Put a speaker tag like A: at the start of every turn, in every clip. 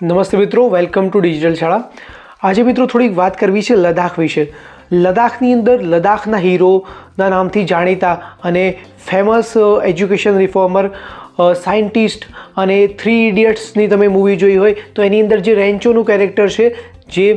A: નમસ્તે મિત્રો welcome to digital શાળા આજે મિત્રો થોડીક વાત કરવી છે લદ્દાખ વિશે. લદ્દાખની અંદર લદ્દાખના હીરોના નામથી જાણીતા અને ફેમસ એજ્યુકેશન રિફોર્મર સાયન્ટિસ્ટ અને થ્રી ઇડિયટ્સની તમે મૂવી જોઈ હોય, તો એની અંદર જે રેન્ચોનું કેરેક્ટર છે, જે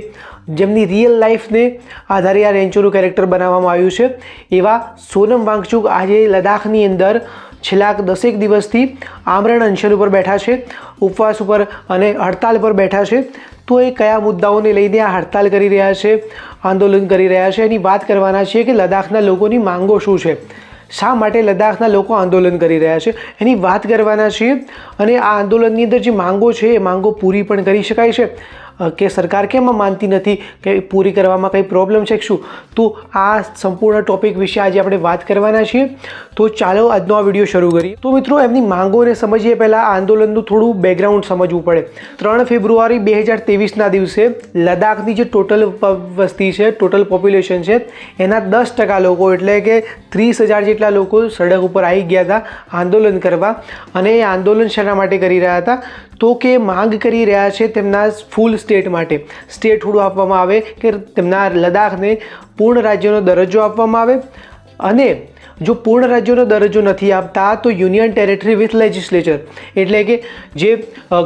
A: જેમની રિયલ લાઈફને આધારે આ રેન્ચોનું કેરેક્ટર બનાવવામાં આવ્યું છે, એવા સોનમ વાંગચુક આજે લદ્દાખની અંદર છેલ્લા દસેક દિવસથી આમરણ અનશન ઉપર બેઠા છે, ઉપવાસ ઉપર અને હડતાલ પર બેઠા છે. તો એ કયા મુદ્દાઓને લઈને આ હડતાલ કરી રહ્યા છે, આંદોલન કરી રહ્યા છે? એની વાત કરવાના છીએ કે લદ્દાખના લોકોની માંગો શું છે? શા માટે લદ્દાખના લોકો આંદોલન કરી રહ્યા છે? એની વાત કરવાના છીએ અને આ આંદોલનની અંદર જે માંગો છે, એ માંગો પૂરી પણ કરી શકાય છે. કે સરકાર કેમ માનતી નથી? કે પૂરી કરવામાં કંઈ પ્રોબ્લેમ છે શું? તો આ સંપૂર્ણ ટોપિક વિશે આજે આપણે વાત કરવાના છીએ. તો ચાલો આજનો આ વીડિયો શરૂ કરીએ. તો મિત્રો, એમની માંગોને સમજીએ પહેલાં આંદોલનનું થોડું બેકગ્રાઉન્ડ સમજવું પડે. ત્રણ ફેબ્રુઆરી બે હજાર તેવીસના દિવસે લદ્દાખની જે ટોટલ વસ્તી છે ટોટલ પોપ્યુલેશન છે, એના દસ ટકા લોકો, એટલે કે ત્રીસ હજાર જેટલા લોકો સડક ઉપર આવી ગયા હતા આંદોલન કરવા. અને એ આંદોલન શેના માટે કરી રહ્યા હતા? તો કે માંગ કરી રહ્યા છે તેમના ફૂલ સ્ટેટ માટે. સ્ટેટ હુડ આપવામાં આવે કે તેમના લદ્દાખને પૂર્ણ રાજ્યનો દરજ્જો આપવામાં આવે. અને જો પૂર્ણ રાજ્યોનો દરજ્જો નથી આપતા, તો યુનિયન ટેરેટરી વિથ લેજિસ્લેચર. એટલે કે જે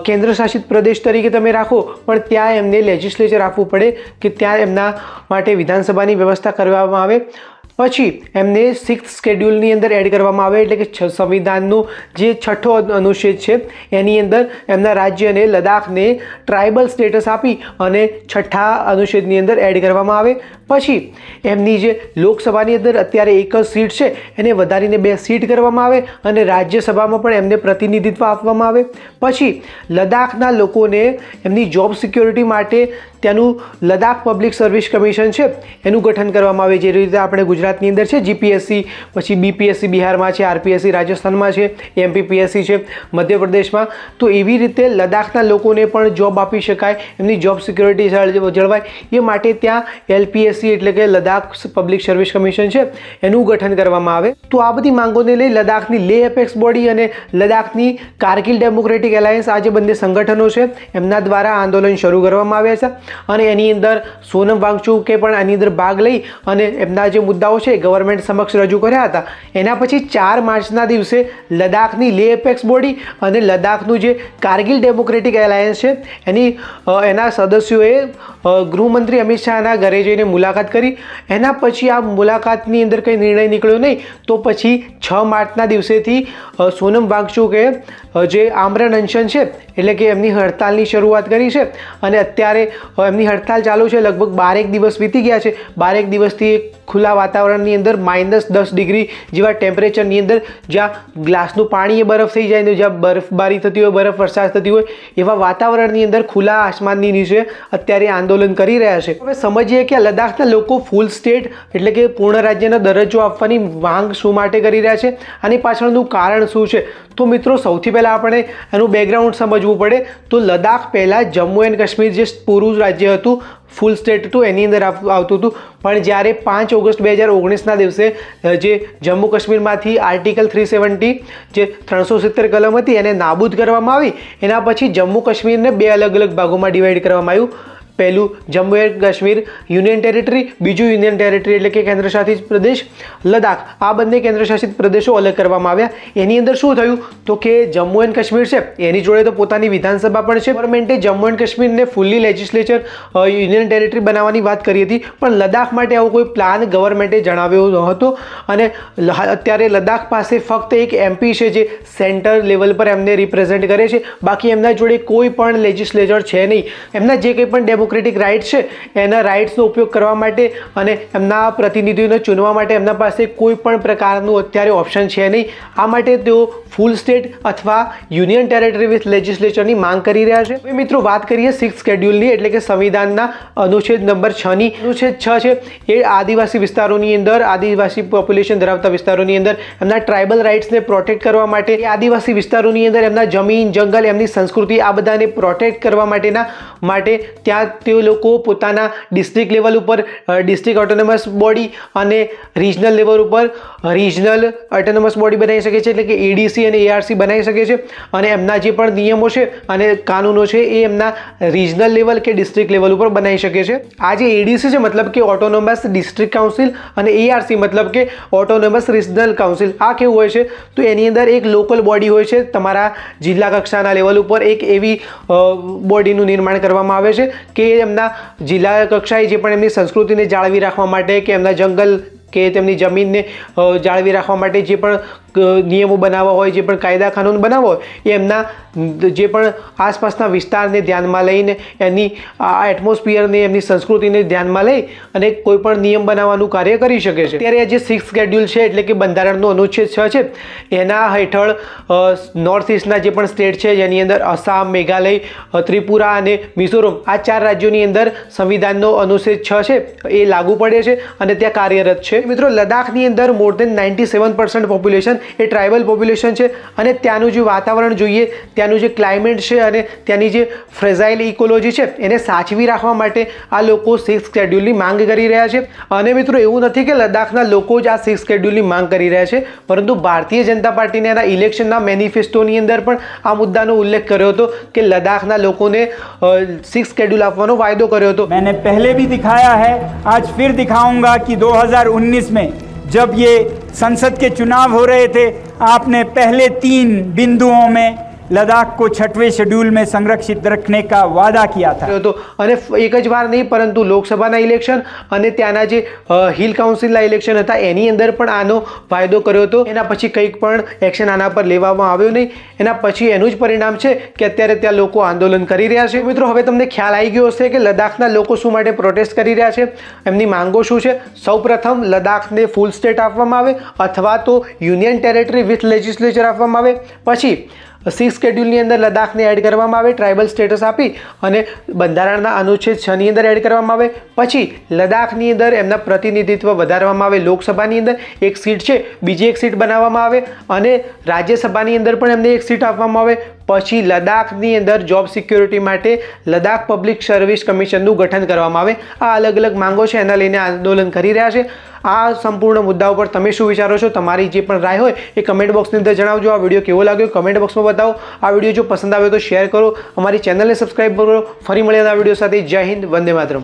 A: કેન્દ્ર શાસિત પ્રદેશ તરીકે તમે રાખો, પણ ત્યાં એમને લેજિસ્લેચર આપવું પડે કે ત્યાં એમના માટે વિધાનસભાની વ્યવસ્થા કરવામાં આવે. પછી એમને સિક્સ સ્કેડ્યુલની અંદર એડ કરવામાં આવે એટલે કે સંવિધાનનું જે છઠ્ઠો અનુચ્છેદ છે, એની અંદર એમના રાજ્યને લદ્દાખને ટ્રાઇબલ સ્ટેટસ આપી અને છઠ્ઠા અનુચ્છેદની અંદર એડ કરવામાં આવે. પછી એમની જે લોકસભાની અંદર અત્યારે એક જ સીટ છે, એને વધારીને બે સીટ કરવામાં આવે અને રાજ્યસભામાં પણ એમને પ્રતિનિધિત્વ આપવામાં આવે. પછી લદ્દાખના લોકોને એમની જોબ સિક્યોરિટી માટે ત્યાંનું લદ્દાખ પબ્લિક સર્વિસ કમિશન છે, એનું ગઠન કરવામાં આવે. જે રીતે આપણે ગુજરાતની અંદર છે જીપીએસસી પછી બીપીએસસી બિહારમાં છે આરપીએસસી રાજસ્થાનમાં છે એમપીપીએસસી છે, મધ્યપ્રદેશમાં. તો એવી રીતે લદ્દાખના લોકોને પણ જોબ આપી શકાય, એમની જોબ સિક્યોરિટી જળ- જળવાય. એ માટે ત્યાં એલપીએસસી એટલે કે લદ્દાખ પબ્લિક સર્વિસ કમિશન છે, એનું ગઠન કરવામાં આવે. તો આ બધી માંગોને લઈ લદ્દાખની લે એપેક્સ બોડી અને લદ્દાખની કારગિલ ડેમોક્રેટિક એલાયન્સ આ જે બંને સંગઠનો છે, એમના દ્વારા આંદોલન શરૂ કરવામાં આવ્યા છે. અને એની અંદર સોનમ વાંગચુકે પણ આની અંદર ભાગ લઈ અને એમના જે મુદ્દાઓ છે ગવર્મેન્ટ સમક્ષ રજૂ કર્યા હતા. એના પછી ચાર માર્ચના દિવસે લદ્દાખની લે એપેક્સ બોડી અને લદ્દાખનું જે કારગિલ ડેમોક્રેટિક એલાયન્સ છે, એની એના સદસ્યોએ ગૃહમંત્રી અમિત શાહના ઘરે જઈને મુલાકાત કરી. એના પછી આ મુલાકાતની અંદર કંઈ નિર્ણય નીકળ્યો નહીં, તો પછી છ માર્ચના દિવસેથી સોનમ વાંગચુકે જે આમરણ અનશન છે, એટલે કે એમની હડતાલની શરૂઆત કરી છે. અને અત્યારે એમની હડતાલ ચાલુ છે, લગભગ બારેક દિવસ વીતી ગયા છે. બારેક દિવસથી ખુલ્લા વાતાવરણની અંદર માઇનસ દસ ડિગ્રી જેવા ટેમ્પરેચરની અંદર જ્યાં ગ્લાસનું પાણી એ બરફ થઈ જાય ને જ્યાં બરફબારી થતી હોય, બરફ વરસાદ થતી હોય, એવા વાતાવરણની અંદર ખુલ્લા આસમાનની નીચે અત્યારે આંદોલન કરી રહ્યા છે. હવે સમજીએ કે લદ્દાખના લોકો ફૂલ સ્ટેટ એટલે કે પૂર્ણ રાજ્યનો દરજ્જો આપવાની માંગ શું માટે કરી રહ્યા છે આની પાછળનું કારણ શું છે? તો મિત્રો, સૌથી પહેલાં આપણે એનું બેકગ્રાઉન્ડ સમજવું પડે. તો લદ્દાખ પહેલાં જમ્મુ એન્ડ કાશ્મીર જે પૂરું રાજ્ય હતું ફૂલ સ્ટેટ હતું એની અંદર આવતું હતું. પણ જ્યારે પાંચ ઓગસ્ટ બે હજાર ઓગણીસના દિવસે જે જમ્મુ કાશ્મીરમાંથી આર્ટિકલ થ્રી સેવન્ટી જે ત્રણસો સિત્તેર કલમ હતી, એને નાબૂદ કરવામાં આવી. એના પછી જમ્મુ કાશ્મીરને બે અલગ અલગ ભાગોમાં ડિવાઈડ કરવામાં આવ્યું. પહેલું Jammu and Kashmir union territory, બીજું યુનિયન ટેરેટરી એટલે કે કેન્દ્રશાસિત પ્રદેશ લદ્દાખ. આ બંને કેન્દ્રશાસિત પ્રદેશો અલગ કરવામાં આવ્યા. એની અંદર શું થયું? તો કે જમ્મુ એન્ડ કાશ્મીર છે, એની જોડે તો પોતાની વિધાનસભા પણ છે. ગવર્મેન્ટે જમ્મુ એન્ડ કાશ્મીરને ફૂલ્લી લેજિસ્લેચર યુનિયન ટેરિટરી બનાવવાની વાત કરી હતી. પણ લદ્દાખ માટે આવો કોઈ પ્લાન ગવર્મેન્ટે જણાવ્યો ન હતો. અને અત્યારે લદ્દાખ પાસે ફક્ત એક એમપી છે, જે સેન્ટર લેવલ પર એમને રિપ્રેઝેન્ટ કરે છે. બાકી એમના જોડે કોઈ પણ લેજિસ્લેચર છે નહીં. એમના જે કંઈ પણ ડેમોક્રેટિક રાઇટ છે, એના રાઇટ્સનો ઉપયોગ કરવા માટે અને એમના પ્રતિનિધિઓને ચૂનવા માટે એમના પાસે કોઈ પણ પ્રકારનું અત્યારે ઓપ્શન છે નહીં. આ માટે તેઓ ફૂલ સ્ટેટ અથવા યુનિયન ટેરેટરી વિથ લેજિસ્લેચરની માંગ કરી રહ્યા છે. હવે મિત્રો વાત કરીએ સિક્સ શેડ્યુલની એટલે કે સંવિધાનના અનુચ્છેદ નંબર છની અનુચ્છેદ છ છે, એ આદિવાસી વિસ્તારોની અંદર, આદિવાસી પોપ્યુલેશન ધરાવતા વિસ્તારોની અંદર એમના ટ્રાઇબલ રાઇટ્સને પ્રોટેક્ટ કરવા માટે આદિવાસી વિસ્તારોની અંદર એમના જમીન, જંગલ, એમની સંસ્કૃતિ આ બધાને પ્રોટેક્ટ કરવા માટેના, માટે ત્યાં તે લોકો પોતાના ડિસ્ટ્રિક્ટ લેવલ ઉપર ડિસ્ટ્રિક્ટ ઓટોનોમસ બોડી અને રિજનલ લેવલ ઉપર રિજનલ ઓટોનોમસ બોડી બનાવી શકે છે, એટલે કે એડીસી અને એઆરસી બનાવી શકે છે. અને એમના જે પણ નિયમો છે અને કાનૂનો છે એ એમના રિજનલ લેવલ કે ડિસ્ટ્રિક્ટ લેવલ ઉપર બનાવી શકે છે. આ જે એડીસી છે, મતલબ કે ઓટોનોમસ ડિસ્ટ્રિક્ટ કાઉન્સિલ અને એઆરસી મતલબ કે ઓટોનોમસ રિજનલ કાઉન્સિલ આ કેવું હોય છે? તો એની અંદર એક લોકલ બોડી હોય છે. તમારા જિલ્લા કક્ષાના લેવલ ઉપર એક એવી બોડીનું નિર્માણ કરવામાં આવે છે કે એમના જિલ્લા કક્ષાએ જે પણ એમની સંસ્કૃતિને જાળવી રાખવા માટે કે એમના જંગલ કે તેમની જમીનને જાળવી રાખવા માટે જે પણ નિયમો બનાવવા હોય, જે પણ કાયદા કાનૂન બનાવવા હોય એ એમના જે પણ આસપાસના વિસ્તારને ધ્યાનમાં લઈને, એની આ એટમોસ્ફિયરને, એમની સંસ્કૃતિને ધ્યાનમાં લઈ અને કોઈ પણ નિયમ બનાવવાનું કાર્ય કરી શકે છે. ત્યારે જે સિક્સ શેડ્યુલ છે, એટલે કે બંધારણનો અનુચ્છેદ છ છે, એના હેઠળ નોર્થ ઇસ્ટના જે પણ સ્ટેટ છે, જેની અંદર આસામ, મેઘાલય ત્રિપુરા અને મિઝોરમ, આ ચાર રાજ્યોની અંદર સંવિધાનનો અનુચ્છેદ છ છે, એ લાગુ પડે છે અને ત્યાં કાર્યરત છે. મિત્રો લદ્દાખની અંદર more than ninety seven percent population એ ટ્રાઇબલ પોપ્યુલેશન છે. અને ત્યાંનું જે વાતાવરણ જોઈએ, ત્યાંનું જે ક્લાઇમેટ છે અને ત્યાંની જે ફ્રેઝાઇલ ઇકોલોજી છે, એને સાચવી રાખવા માટે આ લોકો સિક્સ શેડ્યુલની માંગ કરી રહ્યા છે. અને મિત્રો એવું નથી કે લદ્દાખના લોકો જ આ સિક્સ શેડ્યુલની માંગ કરી રહ્યા છે, પરંતુ ભારતીય જનતા પાર્ટીને એના ઇલેક્શનના મેનિફેસ્ટોની અંદર પણ આ મુદ્દાનો ઉલ્લેખ કર્યો હતો કે લદ્દાખના લોકોને સિક્સ સ્કેડ્યુલ આપવાનો વાયદો કર્યો હતો.
B: મેં પહેલે ભી દિખાયા હૈ આજ ફિર દિખાઉંગા કે દો હજાર में जब ये संसद के चुनाव हो रहे थे आपने पहले तीन बिंदुओं में लद्दाख को छठवें शेड्यूल में संरक्षित रखने का वादा किया था
A: કર્યો હતો અને ફ- એક જ વાર નહીં પરંતુ લોકસભાના ઇલેક્શન અને ત્યાંના જે અ, હિલ કાઉન્સિલના ઇલેક્શન હતા એની અંદર પણ આનો વાયદો કર્યો હતો એના પછી કંઈક પણ એક્શન આના પર લેવામાં આવ્યો નહીં એના પછી એનું જ પરિણામ છે કે અત્યારે ત્યાં લોકો આંદોલન કરી રહ્યા છે મિત્રો હવે તમને ખ્યાલ આવી ગયો હશે કે લદ્દાખના લોકો શું માટે પ્રોટેસ્ટ કરી રહ્યા છે એમની માંગો શું છે સૌપ્રથમ લદ્દાખને ફૂલ સ્ટેટ આપવામાં આવે અથવા તો યુનિયન ટેરેટરી વિથ લેજિસ્લેચર આપવામાં આવે પછી સિક્સ શેડ્યુલની અંદર લદ્દાખને એડ કરવામાં આવે ટ્રાઇબલ સ્ટેટસ આપી અને બંધારણના અનુચ્છેદ છની અંદર એડ કરવામાં આવે. પછી લદ્દાખની અંદર એમના પ્રતિનિધિત્વ વધારવામાં આવે લોકસભાની અંદર. એક સીટ છે, બીજી એક સીટ બનાવવામાં આવે અને રાજ્યસભાની અંદર પણ એમને એક સીટ આપવામાં આવે. પછી લદ્દાખની અંદર જોબ સિક્યોરિટી માટે લદ્દાખ પબ્લિક સર્વિસ કમિશનનું ગઠન કરવામાં આવે. આ અલગ અલગ માંગો છે, એના લઈને આંદોલન કરી રહ્યા છે. આ સંપૂર્ણ મુદ્દા ઉપર તમે શું વિચારો છો, તમારી જે પણ રાય હોય એ કમેન્ટ બોક્સની અંદર જણાવજો. આ વીડિયો કેવો લાગ્યો કમેન્ટ બોક્સમાં બતાવો. આ વીડિયો જો પસંદ આવ્યો તો શેર કરો. અમારી ચેનલને સબસ્ક્રાઈબ કરો. ફરી મળ્યા વીડિયો સાથે. જય હિન્દ, વંદે માતરમ.